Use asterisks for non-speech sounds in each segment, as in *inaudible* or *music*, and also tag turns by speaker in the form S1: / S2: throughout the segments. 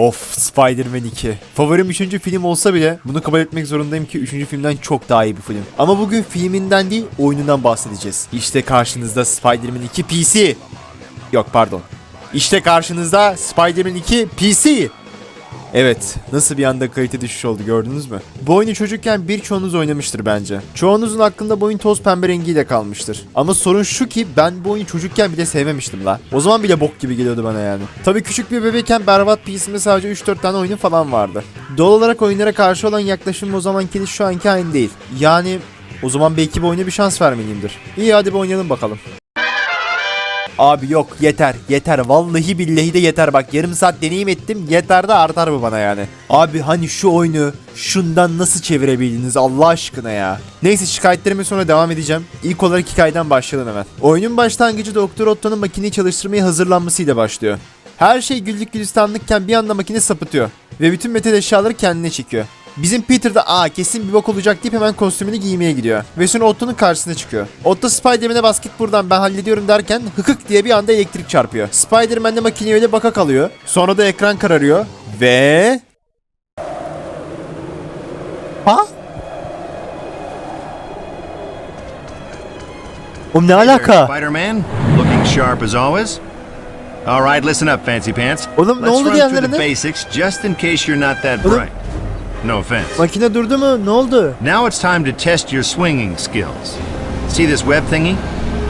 S1: Of Spider-Man 2. Favorim 3. film olsa bile bunu kabul etmek zorundayım ki 3. filmden çok daha iyi bir film. Ama bugün filminden değil oyunundan bahsedeceğiz. İşte karşınızda Spider-Man 2 PC. Yok pardon. İşte karşınızda Spider-Man 2 PC. Evet, nasıl bir anda kalite düşüş oldu gördünüz mü? Bu oyunu çocukken birçoğunuz oynamıştır bence. Çoğunuzun aklında bu oyun toz pembe rengiyle kalmıştır. Ama sorun şu ki ben bu oyunu çocukken bile sevmemiştim la. O zaman bile bok gibi geliyordu bana yani. Tabii küçük bir bebekken berbat PC'mde sadece 3-4 tane oyunu falan vardı. Doğal olarak oyunlara karşı olan yaklaşımım o zamanki şu anki aynı değil. Yani o zaman belki bu oyuna bir şans vermeliyimdir. İyi hadi bir oynayalım bakalım. Abi yok yeter yeter vallahi billahi de yeter bak yarım saat deneyim ettim yeter de artar bu bana yani. Abi hani şu oyunu şundan nasıl çevirebildiniz Allah aşkına ya. Neyse şikayetlerime sonra devam edeceğim. İlk olarak hikayeden başlayalım hemen. Oyunun başlangıcı Doktor Otto'nun makineyi çalıştırmaya hazırlanmasıyla başlıyor. Her şey güllük gülistanlıkken bir anda makine sapıtıyor. Ve bütün metal eşyaları kendine çekiyor. Bizim Peter da aa kesin bir bok olacak deyip hemen kostümünü giymeye gidiyor. Ve sonra Otto'nun karşısına çıkıyor. Otto Spider-Man'e basket buradan ben hallediyorum derken hıkık diye bir anda elektrik çarpıyor. Spider-Man de makineye öyle baka kalıyor. Sonra da ekran kararıyor. Ve... Ha? Oğlum ne alaka?
S2: Spider-Man, looking sharp as always. All right, listen up, fancy pants.
S1: Oğlum, ne
S2: Let's
S1: oldu
S2: run through the
S1: diğerlerine?
S2: basics just in case you're not that
S1: Oğlum.
S2: bright. No offense.
S1: Makine durdu mu? Ne oldu?
S2: Now it's time to test your swinging skills. See this web thingy?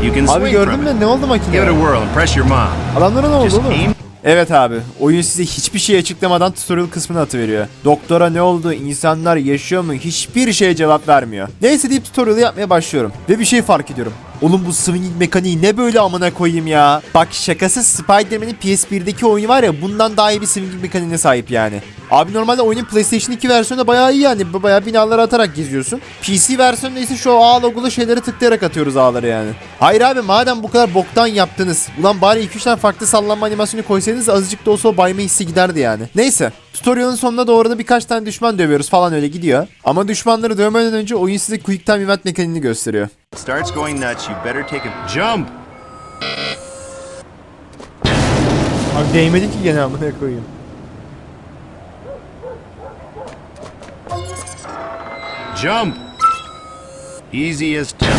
S2: You can
S1: Abi
S2: swing
S1: gördün
S2: from
S1: mü?
S2: it.
S1: Ne oldu
S2: Give it a
S1: makine?
S2: whirl and press your mom.
S1: Adamlara ne oldu
S2: Just
S1: oğlum?
S2: aim
S1: Evet abi, oyun size hiçbir şey açıklamadan tutorial kısmını atıveriyor. Doktora ne oldu, insanlar yaşıyor mu hiçbir şeye cevap vermiyor. Neyse deyip tutorial'ı yapmaya başlıyorum. Ve bir şey fark ediyorum. Oğlum bu swinging mekaniği ne böyle amına koyayım ya. Bak şakasız Spider-Man'in PS1'deki oyunu var ya bundan daha iyi bir swinging mekaniğine sahip yani. Abi normalde oyunun PlayStation 2 versiyonu bayağı iyi yani. Bayağı binaları atarak geziyorsun. PC versiyonunda ise şu A logolu şeyleri tıklayarak atıyoruz ağları yani. Hayır abi madem bu kadar boktan yaptınız. Ulan bari 2-3 tane farklı sallanma animasyonu koysaydınız azıcık da olsa o bayma hissi giderdi yani. Neyse. Tutorial'ın sonuna doğru da birkaç tane düşman dövüyoruz falan öyle gidiyor. Ama düşmanları dövmeden önce oyun size Quick Time Event mekaniğini gösteriyor.
S2: Starts going nuts. You better take a jump.
S1: Abi değmedi ki gene amına koyayım.
S2: Jump. Easy as jump.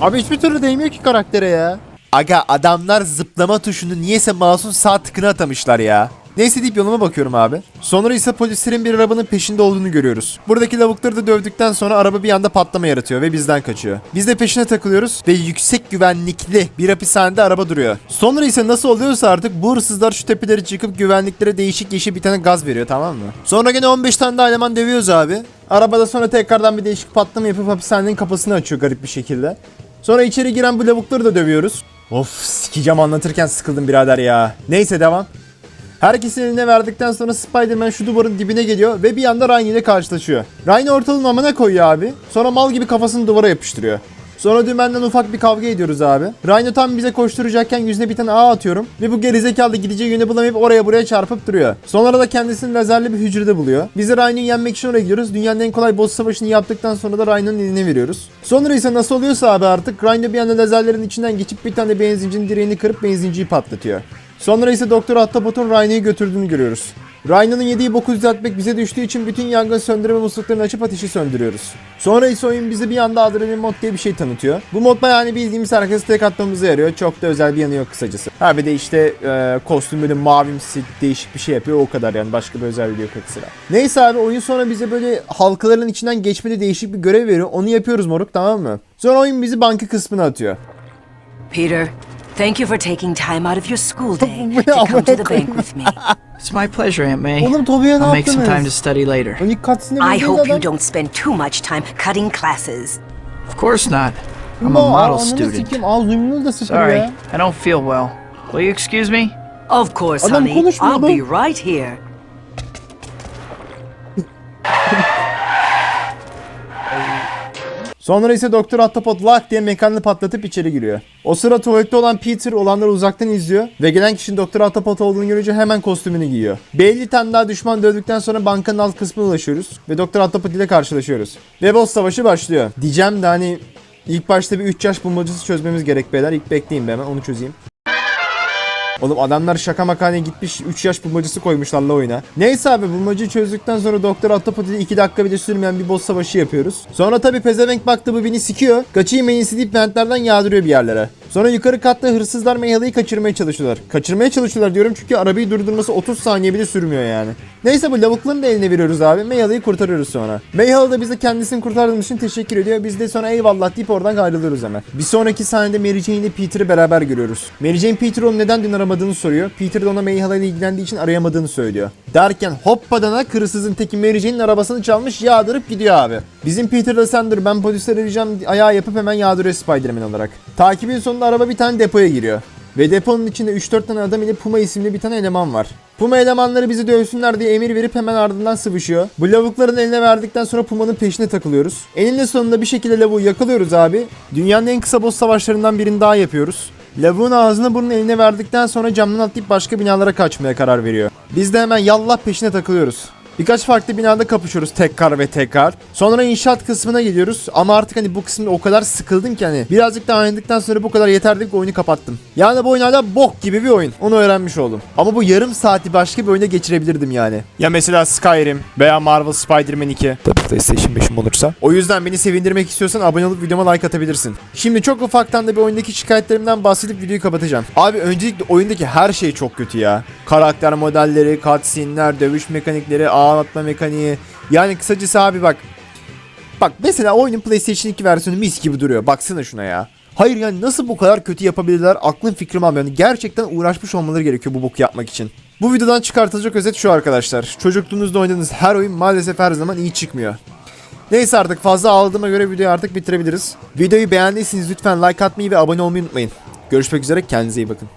S1: Abi hiçbir türlü değmiyor ki karaktere ya. Aga adamlar zıplama tuşunu niyeyse mouse'un sağ tıkını atamışlar ya. Neyse deyip yoluma bakıyorum abi. Sonra ise polislerin bir arabanın peşinde olduğunu görüyoruz. Buradaki lavukları da dövdükten sonra araba bir anda patlama yaratıyor ve bizden kaçıyor. Biz de peşine takılıyoruz ve yüksek güvenlikli bir hapishanede araba duruyor. Sonra ise nasıl oluyorsa artık bu hırsızlar şu tepeleri çıkıp güvenliklere değişik yeşil bir tane gaz veriyor tamam mı? Sonra gene 15 tane daha eleman dövüyoruz abi. Arabada sonra tekrardan bir değişik patlama yapıp hapishanenin kapısını açıyor garip bir şekilde. Sonra içeri giren bu lavukları da dövüyoruz. Of sikeceğim anlatırken sıkıldım birader ya. Neyse devam. Herkesin eline verdikten sonra Spider-Man şu duvarın dibine geliyor ve bir anda Ryan ile karşılaşıyor. Ryan ortalığın amına koyuyor abi. Sonra mal gibi kafasını duvara yapıştırıyor. Sonra dümenden ufak bir kavga ediyoruz abi. Rhino tam bize koşturacakken yüzüne bir tane ağ atıyorum. Ve bu gerizekalı gideceği yöne bulamayıp oraya buraya çarpıp duruyor. Sonra da kendisini lazerli bir hücrede buluyor. Biz de Rhino'yu yenmek için oraya gidiyoruz. Dünyanın en kolay boss savaşını yaptıktan sonra da Rhino'nun eline veriyoruz. Sonra ise nasıl oluyorsa abi artık Rhino bir anda lazerlerin içinden geçip bir tane benzincinin direğini kırıp benzinciyi patlatıyor. Sonra ise Doktor Ahtapot'un Rhino'yu götürdüğünü görüyoruz. Rhino'nun yediği boku düzeltmek bize düştüğü için bütün yangın söndürme musluklarını açıp ateşi söndürüyoruz. Sonra ise oyun bize bir anda adrenalin mod diye bir şey tanıtıyor. Bu mod hani bildiğimiz herkesi tek atmamıza yarıyor. Çok da özel bir yanı yok kısacası. Ha bir de işte e, kostüm böyle mavimsi değişik bir şey yapıyor o kadar yani başka bir özelliği yok ekstra. Neyse abi oyun sonra bize böyle halkaların içinden geçmeli değişik bir görev veriyor. Onu yapıyoruz moruk tamam mı? Sonra oyun bizi banka kısmına atıyor.
S3: Peter, thank you for taking time out of your school *laughs* day to come to the bank with me. *laughs*
S4: It's my pleasure, Aunt May.
S1: Oğlum Toby'ye
S4: I'll make some time to study later.
S1: Oyun cutscene'i
S3: I hope you don't spend too much time cutting classes.
S4: Of course not. I'm a model student.
S1: sikeyim, ağız uyumunu da sıfır
S4: Sorry,
S1: ya.
S4: I don't feel well. Will you excuse me?
S3: Of course,
S1: Adam
S3: honey.
S1: konuşmuyor
S3: I'll
S1: lan.
S3: be right here.
S1: Sonra ise Doktor Ahtapot lak diye mekanını patlatıp içeri giriyor. O sıra tuvalette olan Peter olanları uzaktan izliyor ve gelen kişinin Doktor Ahtapot olduğunu görünce hemen kostümünü giyiyor. 50 tane daha düşman dövdükten sonra bankanın alt kısmına ulaşıyoruz ve Doktor Ahtapot ile karşılaşıyoruz. Ve boss savaşı başlıyor. Diyeceğim de hani ilk başta bir 3 yaş bulmacası çözmemiz gerek beyler. İlk bekleyin be hemen onu çözeyim. Oğlum adamlar şaka makane gitmiş 3 yaş bulmacası koymuşlar la oyuna. Neyse abi bulmacayı çözdükten sonra Doktor Atopat'ı 2 dakika bile sürmeyen bir boss savaşı yapıyoruz. Sonra tabi pezevenk baktı bu beni sikiyor. Kaçayım en iyisi deyip yağdırıyor bir yerlere. Sonra yukarı katta hırsızlar Meyhala'yı kaçırmaya çalışıyorlar. Kaçırmaya çalışıyorlar diyorum çünkü arabayı durdurması 30 saniye bile sürmüyor yani. Neyse bu lavukların da eline veriyoruz abi. Meyhala'yı kurtarıyoruz sonra. Meyhala da bize kendisini kurtardığımız için teşekkür ediyor. Biz de sonra eyvallah deyip oradan ayrılıyoruz hemen. Bir sonraki sahnede Mary Jane ile Peter'ı beraber görüyoruz. Mary Jane Peter onu neden dün aramadığını soruyor. Peter de ona Meyhala ile ilgilendiği için arayamadığını söylüyor. Derken hoppadana hırsızın teki Mary Jane'in arabasını çalmış yağdırıp gidiyor abi. Bizim Peter da sen dur ben polisleri arayacağım ayağı yapıp hemen yağdırıyor Spider-Man olarak. Takibin sonunda araba bir tane depoya giriyor. Ve deponun içinde 3-4 tane adam ile Puma isimli bir tane eleman var. Puma elemanları bizi dövsünler diye emir verip hemen ardından sıvışıyor. Bu lavukların eline verdikten sonra Puma'nın peşine takılıyoruz. Eninde sonunda bir şekilde lavuğu yakalıyoruz abi. Dünyanın en kısa boss savaşlarından birini daha yapıyoruz. Lavuğun ağzını burnunu eline verdikten sonra camdan atlayıp başka binalara kaçmaya karar veriyor. Biz de hemen yallah peşine takılıyoruz. Birkaç farklı binada kapışıyoruz tekrar ve tekrar. Sonra inşaat kısmına gidiyoruz ama artık hani bu kısımda o kadar sıkıldım ki hani birazcık daha oynadıktan sonra bu kadar yeter deyip oyunu kapattım. Yani bu oyun hala bok gibi bir oyun. Onu öğrenmiş oldum. Ama bu yarım saati başka bir oyunda geçirebilirdim yani. Ya mesela Skyrim veya Marvel Spider-Man 2. Tabii PlayStation 5'im olursa. O yüzden beni sevindirmek istiyorsan abone olup videoma like atabilirsin. Şimdi çok ufaktan da bir oyundaki şikayetlerimden bahsedip videoyu kapatacağım. Abi öncelikle oyundaki her şey çok kötü ya. Karakter modelleri, cutscene'ler, dövüş mekanikleri, ağ atma mekaniği. Yani kısacası abi bak. Bak mesela oyunun PlayStation 2 versiyonu mis gibi duruyor. Baksana şuna ya. Hayır yani nasıl bu kadar kötü yapabilirler aklım fikrim almıyor. Yani gerçekten uğraşmış olmaları gerekiyor bu boku yapmak için. Bu videodan çıkartılacak özet şu arkadaşlar. Çocukluğunuzda oynadığınız her oyun maalesef her zaman iyi çıkmıyor. Neyse artık fazla ağladığıma göre videoyu artık bitirebiliriz. Videoyu beğendiyseniz lütfen like atmayı ve abone olmayı unutmayın. Görüşmek üzere kendinize iyi bakın.